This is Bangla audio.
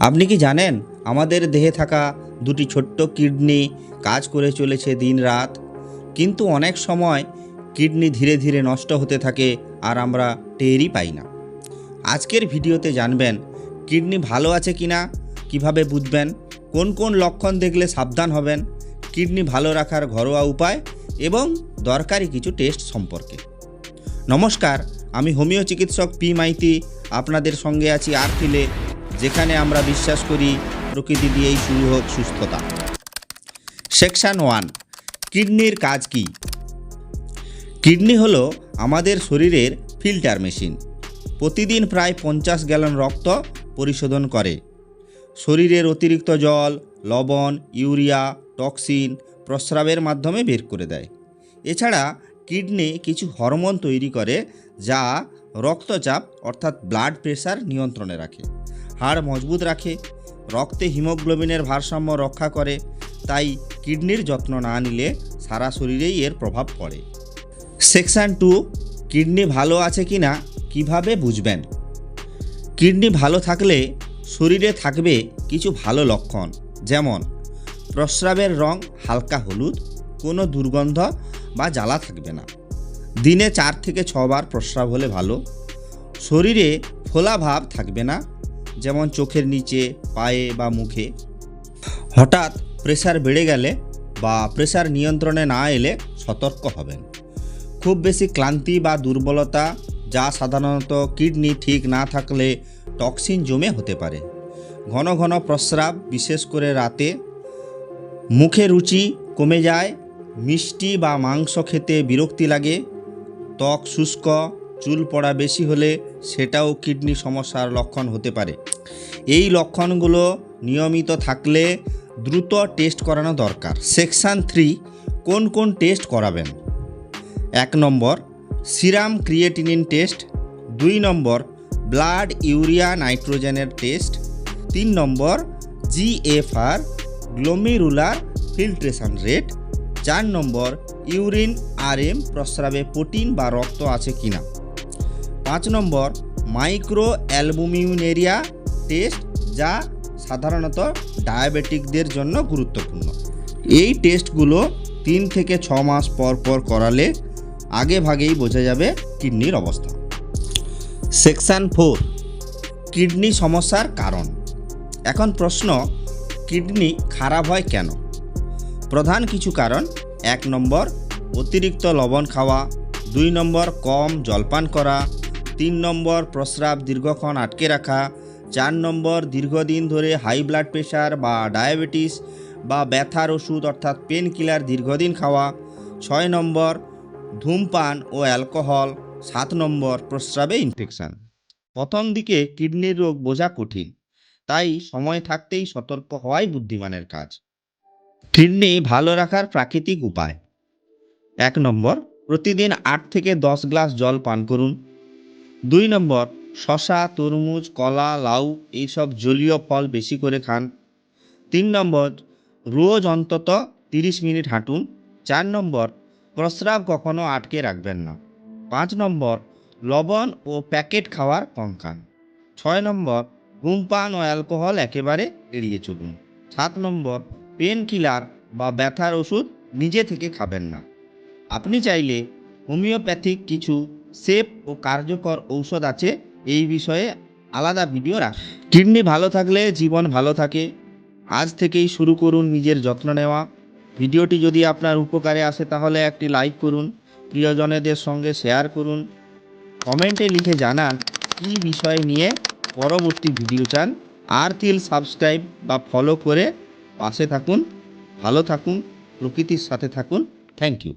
আপনি কি জানেন আমাদের দেহে থাকা দুটি ছোট্ট কিডনি কাজ করে চলেছে দিন রাত? কিন্তু অনেক সময় কিডনি ধীরে ধীরে নষ্ট হতে থাকে আর আমরা টেরই পাই না। আজকের ভিডিওতে জানবেন কিডনি ভালো আছে কিনা, কীভাবে বুঝবেন, কোন কোন লক্ষণ দেখলে সাবধান হবেন, কিডনি ভালো রাখার ঘরোয়া উপায় এবং দরকারি কিছু টেস্ট সম্পর্কে। নমস্কার, আমি হোমিও চিকিৎসক পি মাইতি, আপনাদের সঙ্গে আছি আর ফিলে যেখানে আমরা বিশ্বাস করি প্রকৃতি দিয়েই শুরু হোক সুস্থতা। সেকশন ওয়ান, কিডনির কাজ কি? কিডনি হলো আমাদের শরীরের ফিল্টার মেশিন। প্রতিদিন প্রায় পঞ্চাশ গ্যালন রক্ত পরিশোধন করে। শরীরের অতিরিক্ত জল, লবণ, ইউরিয়া, টক্সিন প্রস্রাবের মাধ্যমে বের করে দেয়। এছাড়া কিডনি কিছু হরমোন তৈরি করে যা রক্তচাপ অর্থাৎ ব্লাড প্রেশার নিয়ন্ত্রণে রাখে। হাড় মজবুত রাখে, রক্তে হিমোগ্লোবিনের ভারসাম্য রক্ষা করে, তাই কিডনির যত্ন না নিলে সারা শরীরেই এর প্রভাব পড়ে। সেকশন টু, কিডনি ভালো আছে কি না কীভাবে বুঝবেন? কিডনি ভালো থাকলে শরীরে থাকবে কিছু ভালো লক্ষণ, যেমন প্রস্রাবের রং হালকা হলুদ, কোনো দুর্গন্ধ বা জ্বালা থাকবে না। দিনে চার থেকে ছবার প্রস্রাব হলে ভালো। শরীরে ফোলা ভাব থাকবে না যেমন চোখের নিচে, পায়ে বা মুখে। হঠাৎ প্রেশার বেড়ে গেলে বা প্রেশার নিয়ন্ত্রণে না এলে সতর্ক হবেন। খুব বেশি ক্লান্তি বা দুর্বলতা, যা সাধারণত কিডনি ঠিক না থাকলে টক্সিন জমে হতে পারে। ঘন ঘন প্রস্রাব, বিশেষ করে রাতে। মুখে রুচি কমে যায়, মিষ্টি বা মাংস খেতে বিরক্তি লাগে, ত্বক শুষ্ক চুল পড়া বেশি হলে সেটাও কিডনি সমস্যার লক্ষণ হতে পারে। এই লক্ষণগুলো নিয়মিত থাকলে দ্রুত টেস্ট করানো দরকার। সেকশান থ্রি, কোন কোন টেস্ট করাবেন? এক নম্বর, সিরাম ক্রিয়েটিনিন টেস্ট। দুই নম্বর, ব্লাড ইউরিয়া নাইট্রোজেনের টেস্ট। তিন নম্বর জিএফআর গ্লোমেরুলার ফিল্ট্রেশন রেট চার নম্বর, ইউরিন আরএম প্রস্রাবে প্রোটিন বা রক্ত আছে কিনা? পাঁচ নম্বর মাইক্রো অ্যালবুমিউনেরিয়া টেস্ট যা সাধারণত ডায়াবেটিকদের জন্য গুরুত্বপূর্ণ। এই টেস্টগুলো তিন থেকে ছ মাস পর পর করালে আগে ভাগেই বোঝা যাবে কিডনির অবস্থা। সেকশান ফোর, কিডনি সমস্যার কারণ। এখন প্রশ্ন, কিডনি খারাপ হয় কেন? প্রধান কিছু কারণ, এক নম্বর, অতিরিক্ত লবণ খাওয়া, দুই নম্বর, কম জলপান করা তিন নম্বর প্রস্রাব দীর্ঘক্ষণ আটকে রাখা, চার নম্বর দীর্ঘদিন ধরে হাই ব্লাড প্রেশার বা ডায়াবেটিস বা ব্যথার ওষুধ অর্থাৎ পেন কিলার দীর্ঘদিন খাওয়া, ছয় নম্বর ধূমপান ও অ্যালকোহল, সাত নম্বর প্রস্রাবে ইনফেকশন। প্রথম দিকে কিডনির রোগ বোঝা কঠিন, তাই সময় থাকতেই সতর্ক হওয়াই বুদ্ধিমানের কাজ। কিডনি ভালো রাখার প্রাকৃতিক উপায়। এক নম্বর, প্রতিদিন আট থেকে দশ গ্লাস জল পান করুন। দুই নম্বর শশা তরমুজ, কলা, লাউ, এইসব জলীয় ফল বেশি করে খান। তিন নম্বর, রোজ অন্তত তিরিশ মিনিট হাঁটুন। চার নম্বর, প্রস্রাব কখনো আটকে রাখবেন না। পাঁচ নম্বর, লবণ ও প্যাকেট খাওয়ার কম খান। ছয় নম্বর ধূমপান ও অ্যালকোহল একেবারে এড়িয়ে চলুন। সাত নম্বর, পেন কিলার বা ব্যথার ওষুধ নিজে থেকে খাবেন না। আপনি চাইলে হোমিওপ্যাথিক কিছু সেফ ও কার্যকর ঔষধ আছে, এই বিষয়ে আলাদা ভিডিও রাখ। কিডনি ভালো থাকলে জীবন ভালো থাকে। আজ থেকেই শুরু করুন নিজের যত্ন নেওয়া। ভিডিওটি যদি আপনার উপকারে আসে তাহলে একটি লাইক করুন, প্রিয়জনেদের সঙ্গে শেয়ার করুন। কমেন্টে লিখে জানান কী বিষয় নিয়ে পরবর্তী ভিডিও চান। আর তিল সাবস্ক্রাইব বা ফলো করে পাশে থাকুন, ভালো থাকুন, প্রকৃতির সাথে থাকুন। Thank you.